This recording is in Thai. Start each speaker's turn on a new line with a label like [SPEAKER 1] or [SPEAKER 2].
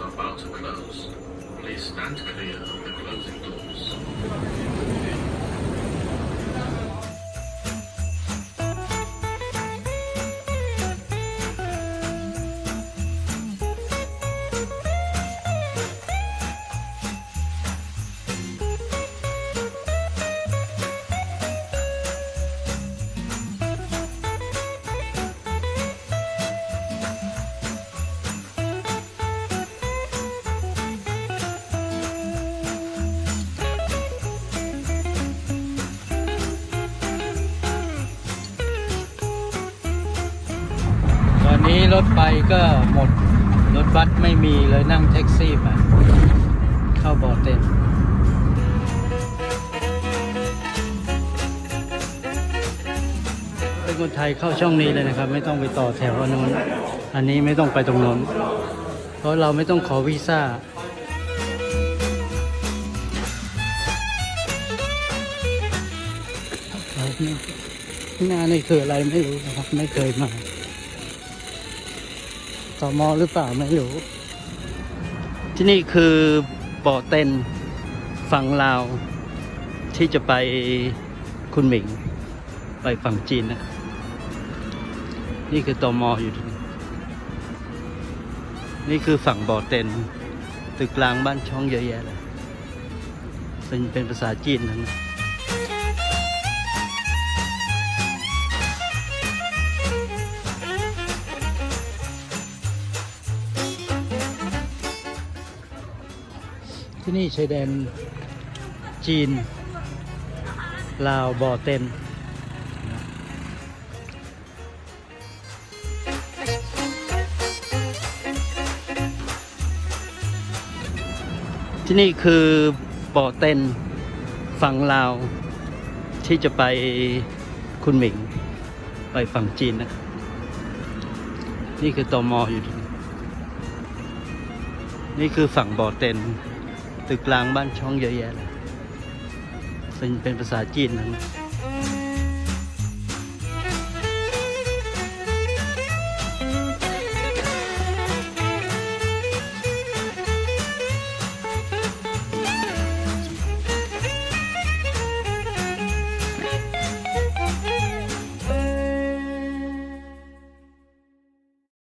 [SPEAKER 1] are about to close. Please stand clear of the closing doors.
[SPEAKER 2] นี้รถไปก็หมด รถบัสไม่มีเลยนั่งแท็กซี่ไป เข้าบ่อเต็มเป็นคนไทยเข้าช่องนี้เลยนะครับ ไม่ต้องไปต่อแถวอันนู้น อันนี้ไม่ต้องไปตรงนู้น เพราะเราไม่ต้องขอวีซ่าหน้านี่คืออะไรไม่รู้นะครับ ไม่เคยมา ต่อมอหรือเปล่าไม่รู้ ที่นี่คือบ่อเต็นฝั่งลาว ที่จะไปคุณหมิง ไปฝั่งจีนนะนี่คือตอมออยู่ที่นี่นี่คือฝั่งบ่อเต็นตึกกลางบ้านช่องเยอะแยะเลยเป็นเป็นภาษาจีนทั้งนั้น ที่นี่ชายแดนจีน ลาวบ่อเต็นที่นี่คือบ่อเต็นฝั่งลาว ที่จะไปคุณหมิง ไปฝั่งจีนนะครับนี่คือตอมออยู่ที่นี่นี่คือฝั่งบ่อเต็น ตึกกลางบ้านช่องเยอะแยะเลยเป็นเป็นภาษาจีนทั้งนั้น